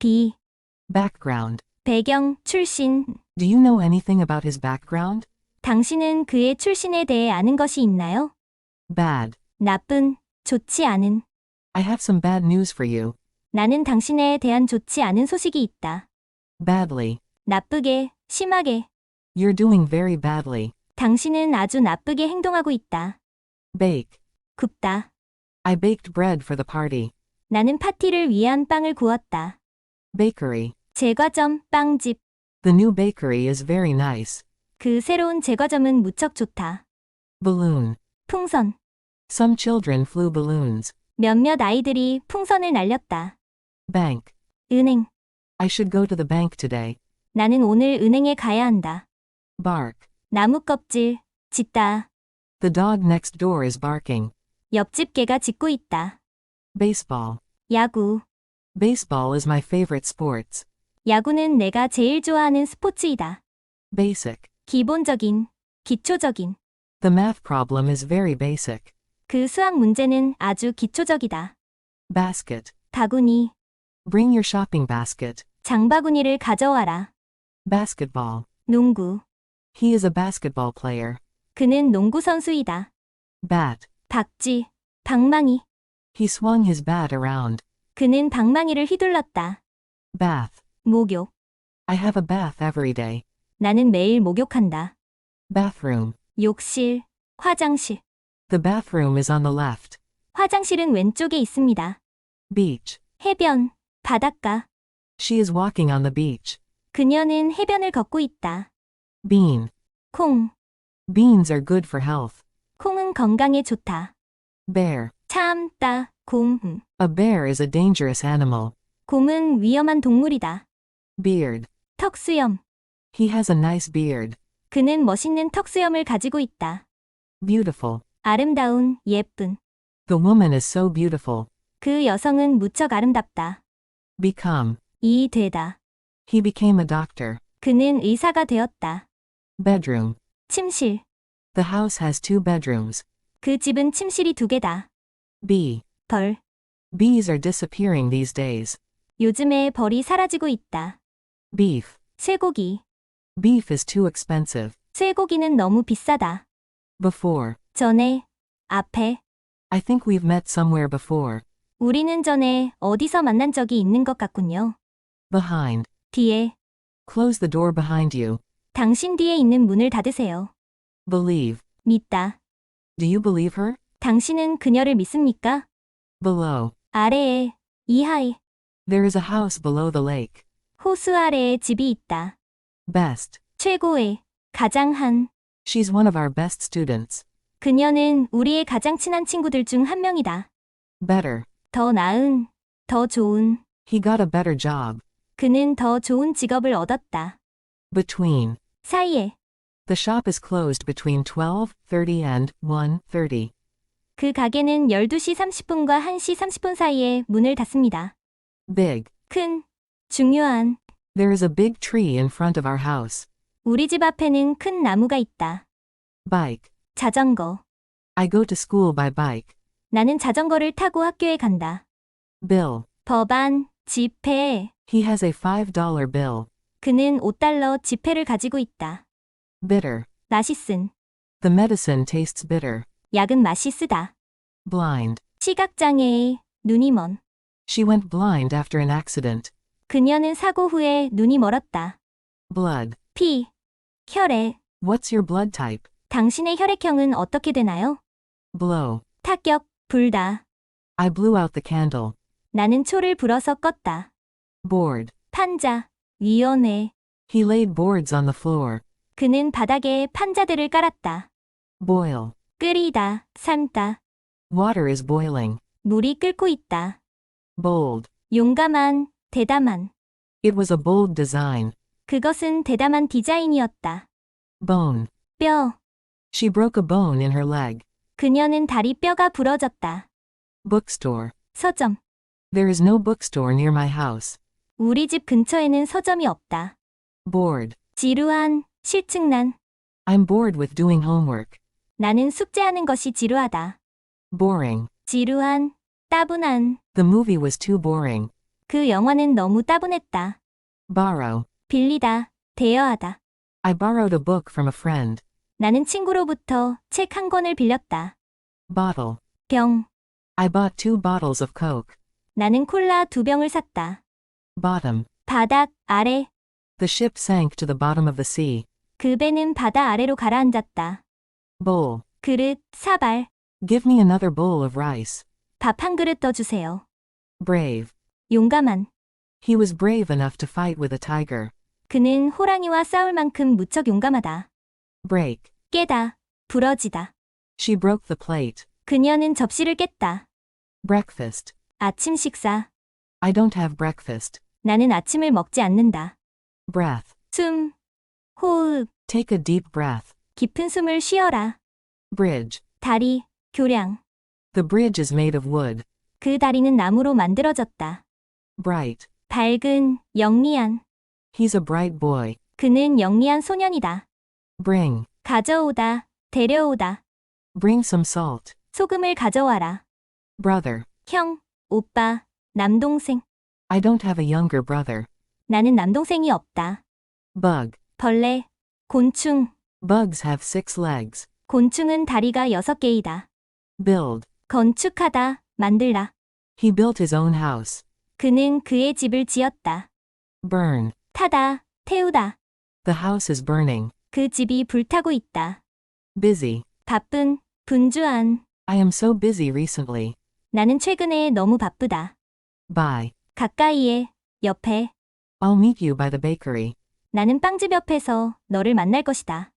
비, Background. 배경, 출신. Do you know anything about his background? 당신은 그의 출신에 대해 아는 것이 있나요? Bad. 나쁜, 좋지 않은. I have some bad news for you. 나는 당신에 대한 좋지 않은 소식이 있다. Badly. 나쁘게, 심하게. You're doing very badly. 당신은 아주 나쁘게 행동하고 있다. Bake. 굽다. I baked bread for the party. 나는 파티를 위한 빵을 구웠다. Bakery. 제과점, 빵집. The new bakery is very nice. 그 새로운 제과점은 무척 좋다. Balloon. 풍선. Some children flew balloons. 몇몇 아이들이 풍선을 날렸다. Bank. 은행. I should go to the bank today. 나는 오늘 은행에 가야 한다. Bark. 나무 껍질. 짖다. The dog next door is barking. 옆집 개가 짖고 있다. Baseball. 야구. Baseball is my favorite sports. 야구는 내가 제일 좋아하는 스포츠이다. Basic. 기본적인, 기초적인. The math problem is very basic. 그 수학 문제는 아주 기초적이다. Basket. 바구니, Bring your shopping basket. 장바구니를 가져와라. Basketball. 농구. He is a basketball player. 그는 농구 선수이다. Bat. 박쥐, 방망이. He swung his bat around. 그는 방망이를 휘둘렀다. Bath. 목욕. I have a bath every day. 나는 매일 목욕한다. Bathroom. 욕실, 화장실. The bathroom is on the left. 화장실은 왼쪽에 있습니다. Beach. 해변, 바닷가. She is walking on the beach. 그녀는 해변을 걷고 있다. Bean. 콩. Beans are good for health. 콩은 건강에 좋다. Bear. 참다, 곰. A bear is a dangerous animal. 곰은 위험한 동물이다. Beard. 턱수염. He has a nice beard. 그는 멋있는 턱수염을 가지고 있다. Beautiful. 아름다운, 예쁜. The woman is so beautiful. 그 여성은 무척 아름답다. Become. 이 되다. He became a doctor. 그는 의사가 되었다. Bedroom. 침실. The house has two bedrooms. 그 집은 침실이 두 개다. Bee. 벌. Bees are disappearing these days. 요즘에 벌이 사라지고 있다. Beef. 쇠고기. Beef is too expensive. 쇠고기는 너무 비싸다. Before. 전에, 앞에. I think we've met somewhere before. 우리는 전에 어디서 만난 적이 있는 것 같군요. Behind. 뒤에. Close the door behind you. 당신 뒤에 있는 문을 닫으세요. Believe. 믿다. Do you believe her? 당신은 그녀를 믿습니까? Below. 아래에, 이하에, There is a house below the lake. 호수 아래에 집이 있다. Best. 최고의, 가장 한. She's one of our best students. 그녀는 우리의 가장 친한 친구들 중 한 명이다. Better. 더 나은, 더 좋은. He got a better job. 그는 더 좋은 직업을 얻었다. Between. 사이에, The shop is closed between 12:30 and 1:30. 그 가게는 12시 30분과 1시 30분 사이에 문을 닫습니다. Big. 큰, 중요한. There is a big tree in front of our house. 우리 집 앞에는 큰 나무가 있다. Bike. 자전거. I go to school by bike. 나는 자전거를 타고 학교에 간다. Bill. 법안, 지폐. He has a $5 bill. 그는 5달러 지폐를 가지고 있다. Bitter. 맛있은. The medicine tastes bitter. 약은 맛이 쓰다. Blind. 시각장애의 눈이 먼. She went blind after an accident. 그녀는 사고 후에 눈이 멀었다. Blood. 피. 혈액. What's your blood type? 당신의 혈액형은 어떻게 되나요? Blow. 타격, 불다. I blew out the candle. 나는 초를 불어서 껐다. Board. 판자. 위원회. He laid boards on the floor. 그는 바닥에 판자들을 깔았다. Boil. 끓이다, 삶다. Water is boiling. 물이 끓고 있다. Bold. 용감한, 대담한. It was a bold design. 그것은 대담한 디자인이었다. Bone. 뼈. She broke a bone in her leg. 그녀는 다리 뼈가 부러졌다. Bookstore. 서점. There is no bookstore near my house. 우리 집 근처에는 서점이 없다. Bored. 지루한, 실증난. I'm bored with doing homework. 나는 숙제하는 것이 지루하다. Boring. 지루한, 따분한. The movie was too boring. 그 영화는 너무 따분했다. Borrow. 빌리다, 대여하다. I borrowed a book from a friend. 나는 친구로부터 책 한 권을 빌렸다. Bottle. 병. I bought two bottles of Coke. 나는 콜라 두 병을 샀다. Bottom. 바닥, 아래. The ship sank to the bottom of the sea. 그 배는 바다 아래로 가라앉았다. Bowl. 그릇, 사발. Give me another bowl of rice. 밥 한 그릇 떠주세요. Brave. 용감한. He was brave enough to fight with a tiger. 그는 호랑이와 싸울 만큼 무척 용감하다. Break. 깨다, 부러지다. She broke the plate. 그녀는 접시를 깼다. Breakfast. 아침 식사. I don't have breakfast. 나는 아침을 먹지 않는다. Breath. 숨. 호흡. Take a deep breath. 깊은 숨을 쉬어라. Bridge. 다리, 교량. The bridge is made of wood. 그 다리는 나무로 만들어졌다. Bright. 밝은, 영리한. He's a bright boy. 그는 영리한 소년이다. Bring. 가져오다, 데려오다. Bring some salt. 소금을 가져와라. Brother. 형, 오빠, 남동생. I don't have a younger brother. 나는 남동생이 없다. Bug. 벌레, 곤충. Bugs have six legs. 곤충은 다리가 여섯 개이다. Build. 건축하다, 만들다. He built his own house. 그는 그의 집을 지었다. Burn. 타다, 태우다. The house is burning. 그 집이 불타고 있다. Busy. 바쁜, 분주한. I am so busy recently. 나는 최근에 너무 바쁘다. Bye. 가까이에, 옆에. I'll meet you by the bakery. 나는 빵집 옆에서 너를 만날 것이다.